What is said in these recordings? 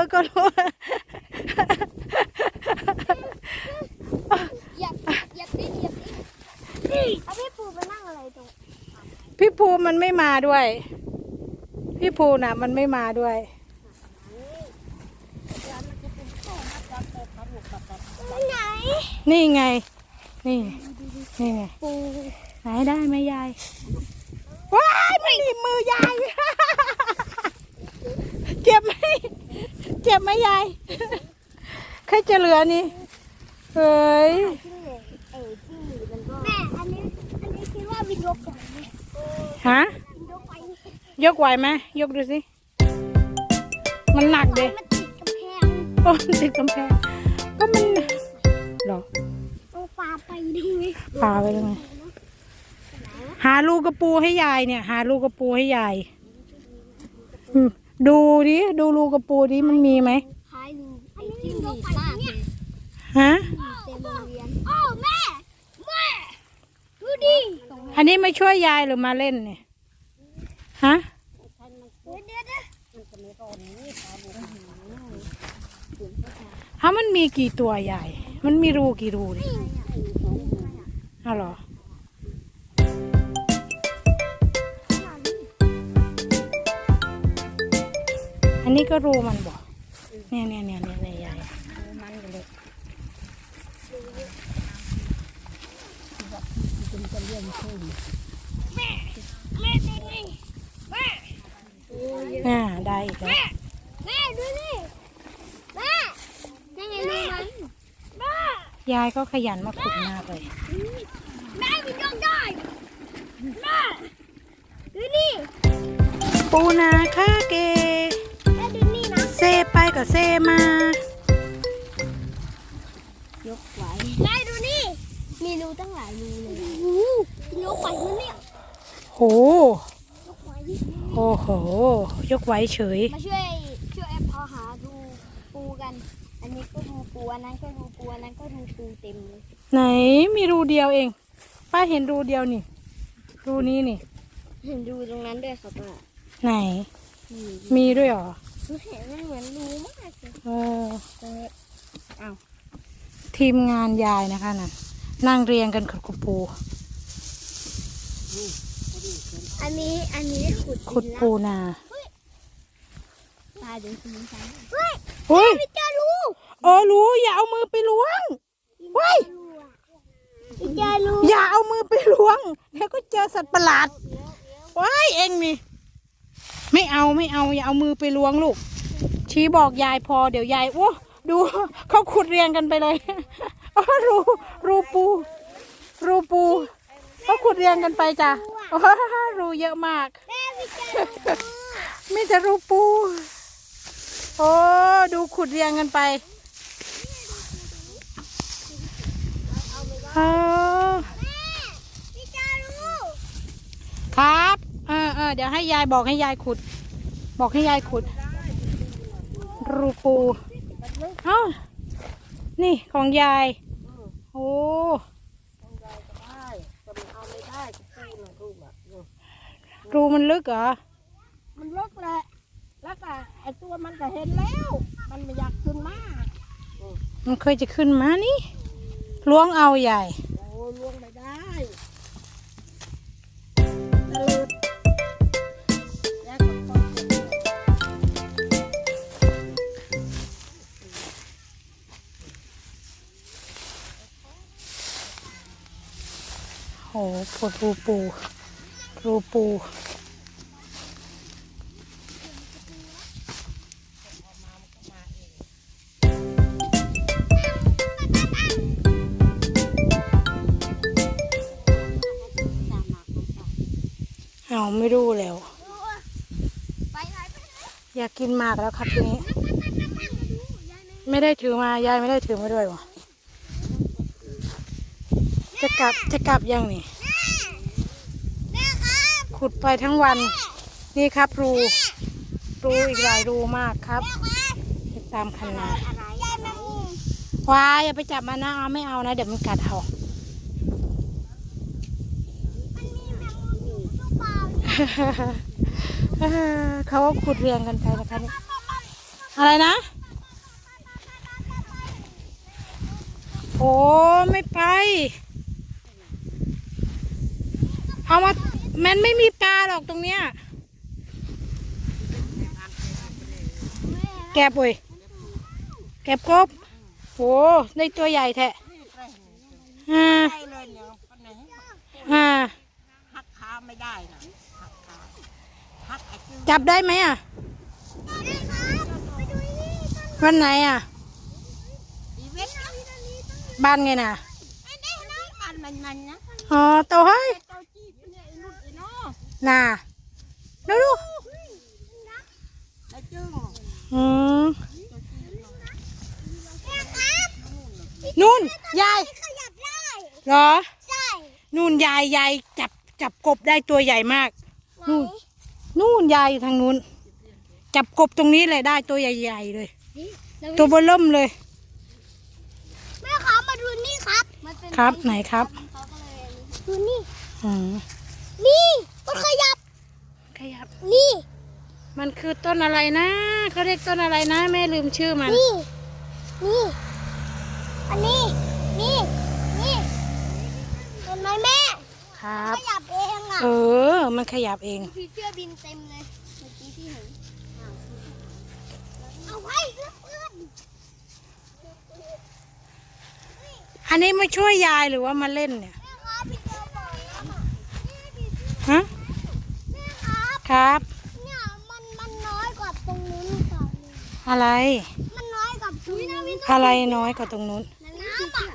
อก็รู้เหยียบเหยียบดิเหยียบดิเอาพี่ปูมานั่งอะไรตรงพี่ภูมันไม่มาด้วย พี่ภูน่ะ มันไม่มาด้วย ไหนนี่ไง นี่ไงนี่ไง ปูไหนได้ไหมยาย ว้ายมันหนีบมือยาย เจ็บไหมเจ็บไหมยายใครจะเหลือนี่เฮ้ยที่เหลือเอ้ยที่หนีมันก็แม่อันนี้อันนี้คิดว่าวินยกไหวไหมฮะวินยกไหวไหมยกไหวไหมยกดูสิมันหนักเด้มันติดกำแพงโอ้มันติดกำแพงก็มันเหรอเอาปลาไปดูไหมพาไปยังไงหาลูกกระปูให้ยายเนี่ย หาลูกกระปูให้ยายอืม ดูดิ ดูลูกกระปูดิมันมีไหมคล้ายดูไอ้ที่หนีบมากเลยฮะ เต็มโรงเรียนอ้าวแม่ แม่ ดูดิอันนี้มาช่วยยายหรือมาเล่นเนี่ย ฮะ เดี๋ยวเดี๋ยวเดี๋ยวฮะมันมีกี่ตัวยายมันมีรูกี่รูเนี่ยอ้าวเหรอ นนี้ก็รูมันบอกเนี่ยเนี่ยเนี่ยเนี่ยเนี่ยยายมันอยู่เลยแม่ดูนี่แม่อ่าได้อีกแล้วแม่ดูนี่แม่ยังไงรู้ไหมแม่ยายก็ขยันมาขุดมากเลยแม่มันยกได้แม่ดูนี่ปูนาคาเกแม่ดูนี่นะ เซไปกับเซมา ยกไหวแม่ดูนี่ มีรูตั้งหลายรูเลยยกไหวมันเนี่ยโหยกไหวโอ้โห ยกไว้เฉย มาช่วยช่วยแอปพอหาดูปูกัน อันนี้ก็ดูปูอันนั้นก็ดูปูอันนั้นก็ดูปูเต็มเลยไหนมีรูเดียวเอง ป้าเห็นรูเดียวนี่ รูนี้นี่ เห็นดูตรงนั้นด้วยครับป้าไหนนี่มีด้วยเหรอ เห็นมันเหมือนรูมากเลยเออตรงนี้อ้าวทีมงานยายนะคะนั่นนั่งเรียงกันขุดกระปู อันนี้อันนี้ขุดขุดปูนาตาเดินคุณช้างเฮ้ยเฮ้ยพี่เจอรูเออรู้อย่าเอามือไปล้วงเฮ้ยพี่เจอรูอย่าเอามือไปล้วงแล้วก็เจอสัตว์ประหลาดว้ายเองนี่ ไม่เอาไม่เอาอย่าเอามือไปล้วงลูก ชี้บอกยายพอเดี๋ยวยายโอ้ดูเขาขุดเรียงกันไปเลยอ้อรูรูปู รูปูเขาขุดเรียงกันไปจ้ะโอ้รูเยอะมากแม่พี่เจอรูมีแต่รูปู โอ้ดูขุดเรียงกันไปเออพี่เจอรูครับเออเออเดี๋ยวให้ยายบอกให้ยายขุด บอกให้ยายขุด รูปูเอ้านี่ของยายโอ้รูมันลึกเหรอ มันลึกแหละ แล้วก็ไอตัวมันก็เห็นแล้ว มันไม่อยากขึ้นมา มันเคยจะขึ้นมานี่ล้วงเอาใหญ่โอ้ลวงไม่ โหปวดรูปู รูปู เอาไม่รู้แล้ว อยากกินมากแล้วครับทีนี้ ไม่ได้ถือมายายไม่ได้ถือมาด้วยวะ จะกลับจะกลับยังนี่แม่ครับขุดไปทั้งวัน นี่ครับรูรูอีกหลายรูมากครับติดตามคันนาอะไรยายแมงมุมวายอย่าไปจับมันนะเอาไม่เอานะ เดี๋ยวมันกัดเอามันมีแมงมุมอยู่หรือเปล่าเขาก็ขุดเรียงกันไปนะคะเนี่ยฮอะไรนะ โอ้ไม่ไป เอามา มันไม่มีปลาหรอกตรงเนี้ย แกบเว้ยแกบกบโอ้ได้ตัวใหญ่แท้อ่าใช่เลยเนี่ยปันไหนอ่าหักขาไม่ได้นะหักขาหักไอ้จืดจับได้ไหมอะวันไหนอะอีเวนต์บ้านไงน่ะปันมันมันนะอ๋อโตเฮ้ น่ะดูดูไอ้จึงอืมนู่นยายขยับได้เหรอใช่นู่นยายยายจับจับกบได้ตัวใหญ่มาก นู่นนู่นยายอยู่ทางนู้น จับกบตรงนี้เลยได้ตัวใหญ่ๆเลย ตัวเบอร์เริ่มเลยแม่ครับมาดูนี่ครับมันเป็นครับไหนครับเขาก็เลยดูนี่อืมนี่ มันขยับ ขยับ นี่ มันคือต้นอะไรนะเขาเรียกต้นอะไรนะ แม่ลืมชื่อมัน นี่ นี่ อันนี้ นี่ นี่ เห็นไหมแม่ ครับ ขยับเองอะ เออ มันขยับเองผีเสื้อบินเต็มเลย เมื่อกี้ที่เห็นอ้าวเอาไว้เพื่อนอันนี้มาช่วยยายหรือว่ามาเล่นเนี่ย แม่ครับพี่เจอบ่อยอะแม่ผีเสื้อ ฮะ แม่ครับ ครับ เนี่ยมันมันน้อยกว่าตรงนู้นค่ะ อะไร มันน้อยกว่าตรงนู้นอะไรน้อยกว่าตรงนู้น น้ำอะ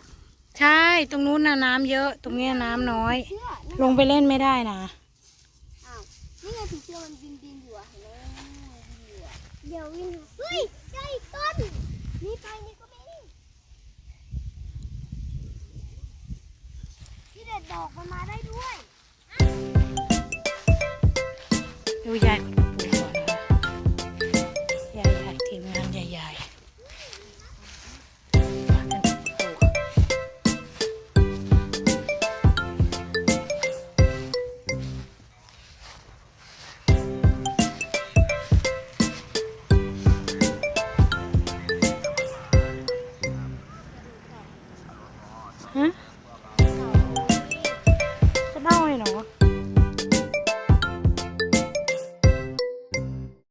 ใช่ ตรงนู้นน่ะน้ำเยอะ ตรงเนี้ยน้ำน้อยเชื่อลงไปเล่นไม่ได้นะ อ้าว นี่ไงผีเสื้อมันบินบินอยู่อะเห็นไหมเดี๋ยววินเฮ้ยใช่ต้น นี่ไปนี่ก็มีที่เด็ดดอกมันมาได้ด้วย ดูยาย